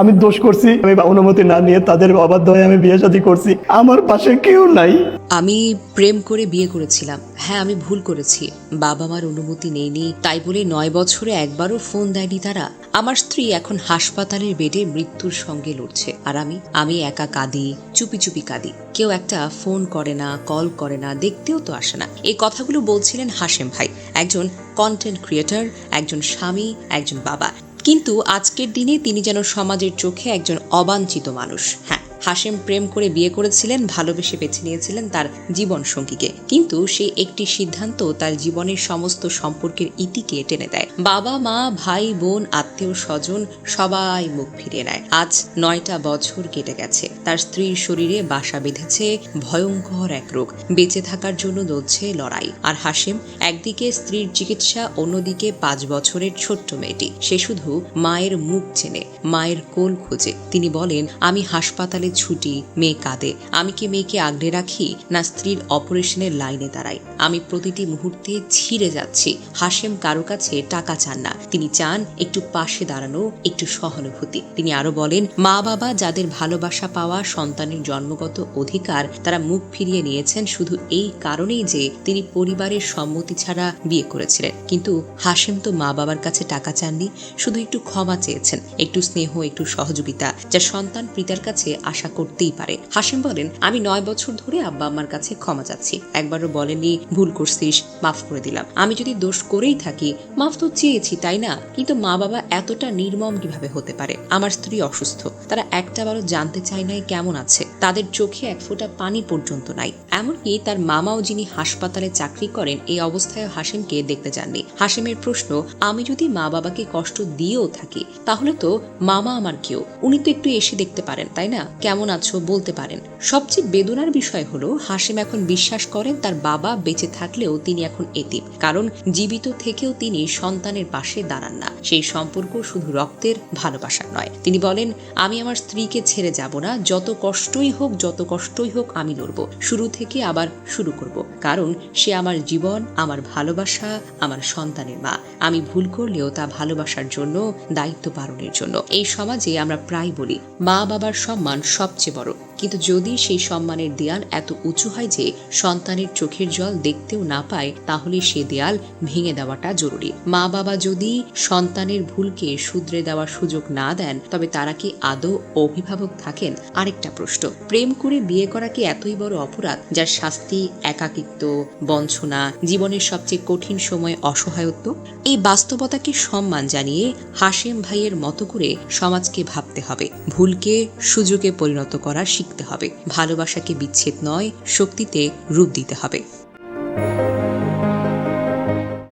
আমি দোষ করছি, আমি অনুমতি না নিয়ে তাদের অবাধ্য হয়ে আমি বিয়ে শাদী করছি। আমার পাশে কেউ নাই। আমি প্রেম করে বিয়ে করেছিলাম। হ্যাঁ আমি ভুল করেছি। বাবা মার অনুমতি নেইনি, তাই বলে নয় বছরে একবারও ফোন দেয়নি তারা। আমার স্ত্রী এখন হাসপাতালের বেডে মৃত্যুর সঙ্গে লড়ছে। আর আমি আমি একা কাঁদি, চুপি চুপি কাঁদি। কেউ একটা ফোন করে না, কল করে না, দেখতেও তো আসে না। এই কথাগুলো বলছিলেন হাসেম ভাই, একজন কন্টেন্ট ক্রিয়েটর একজন স্বামী, একজন বাবা। কিন্তু আজকের দিনে তিনি যেন সমাজের চোখে একজন অবাঞ্ছিত মানুষ। হ্যাঁ হাসেম প্রেম করে বিয়ে করেছিলেন, ভালোবেসে বেছে নিয়েছিলেন তার জীবন সঙ্গীকে। কিন্তু সেই একটি সিদ্ধান্ত তার জীবনের সমস্ত সম্পর্কের ইতিকে টেনে দেয়। বাবা, মা, ভাই, বোন, আত্মীয়, স্বজন সবাই মুখ ফিরিয়ে নেয়। আজ নয়টা বছর কেটে গেছে। তার স্ত্রীর শরীরে বাসা বেঁধেছে ভয়ঙ্কর এক রোগ। বেঁচে থাকার জন্য চলছে লড়াই। আর হাসেম একদিকে স্ত্রীর চিকিৎসা, অন্যদিকে পাঁচ বছরের ছোট্ট মেয়েটি। সে শুধু মায়ের মুখ চেনে, মায়ের কোল খোঁজে। তিনি বলেন, আমি হাসপাতালে ছুটি, মেয়ে কাঁদে। আমি কি মেয়েকে আগলে রাখি, না স্ত্রীর অপারেশনের লাইনে দাঁড়াই? আমি প্রতিটি মুহূর্তে ছিঁড়ে যাচ্ছি। হাসেম কারও কাছে টাকা চান না। তিনি চান একটু পাশে দাঁড়ানো, একটু সহানুভূতি। তিনি আরও বলেন, মা বাবা যাদের ভালোবাসা পাওয়া সন্তানের জন্মগত অধিকার, তারা মুখ ফিরিয়ে নিয়েছেন শুধু এই কারণেই যে তিনি পরিবারের সম্মতি ছাড়া বিয়ে করেছিলেন। কিন্তু হাসেম তো মা বাবার কাছে টাকা চাননি, শুধু একটু ক্ষমা চেয়েছেন। একটু স্নেহ, একটু সহযোগিতা, যা সন্তান পিতার কাছে আশা করতেই পারে। হাসিম বলেন, আমি নয় বছর ধরে আব্বা আম্মার কাছে ক্ষমা চাচ্ছি। একবারও বলেনি ভুল করছিস, মাফ করে দিলাম। আমি যদি দোষ করেই থাকি, মাফ তো চেয়েছি, তাই না? কিন্তু মা বাবা এতটা নির্মম কীভাবে হতে পারে? আমার স্ত্রী অসুস্থ। তারা একটা বারও জানতে চায় নাই কেমন আছে। তাদের চোখে এক ফোঁটা পানি পর্যন্ত নাই। এমনকি তার মামাও যিনি হাসপাতালে চাকরি করেন, এই অবস্থায় হাসিমকে দেখতে যাননি। হাসিমের প্রশ্ন, আমি যদি মা বাবাকে কষ্ট দিয়েও থাকি, তাহলে তো মামা আমার কেউ? উনি তো একটু এসে দেখতে পারেন, তাই না? কেমন আছো বলতে পারেন। সবচেয়ে বেদনার বিষয় হলো, হাসিম এখন বিশ্বাস করেন তার বাবা বেঁচে থাকলেও তিনি এখন এতিম। কারণ জীবিত থেকেও তিনি সন্তানের পাশে দাঁড়ান না। সেই সম্পর্ক শুধু রক্তের ভালোবাসার নয়। তিনি বলেন, আমি আমার স্ত্রীকে ছেড়ে যাব না। যত কষ্টই হোক, যত কষ্টই হোক আমি লড়ব। শুরু থেকে আবার শুরু করব। কারণ সে আমার জীবন, আমার ভালোবাসা, আমার সন্তানের মা। আমি ভুল করলেও তা ভালোবাসার জন্য, দায়িত্ব পালনের জন্য। এই সমাজে আমরা প্রায় বলি, মা বাবার সম্মান সবচেয়ে বড়। কিন্তু যদি সেই সম্মানের দেয়াল এত উঁচু হয় যে সন্তানের চোখের জল দেখতেও না পায়, তাহলে সে দেয়াল ভেঙে দেওয়াটা জরুরি। মা বাবা যদি সন্তানের ভুলকে শুধরে দেওয়ার সুযোগ না দেন, তবে তারা কি আদৌ অভিভাবক থাকেন? আরেকটা প্রশ্ন, প্রেম করে বিয়ে করা কি এতই বড় অপরাধ যার শাস্তি, একাকিত্ব, বঞ্চনা, জীবনের সবচেয়ে কঠিন সময় অসহায়ত্ব, এই বাস্তবতাকে সম্মান জানিয়ে হাসেম ভাইয়ের মতো করে সমাজকে ভাবতে হবে, ভুলকে সুযোগে পরিণত করা শিখতে হবে, ভালোবাসাকে বিচ্ছেদ নয়, শক্তিতে রূপ দিতে হবে।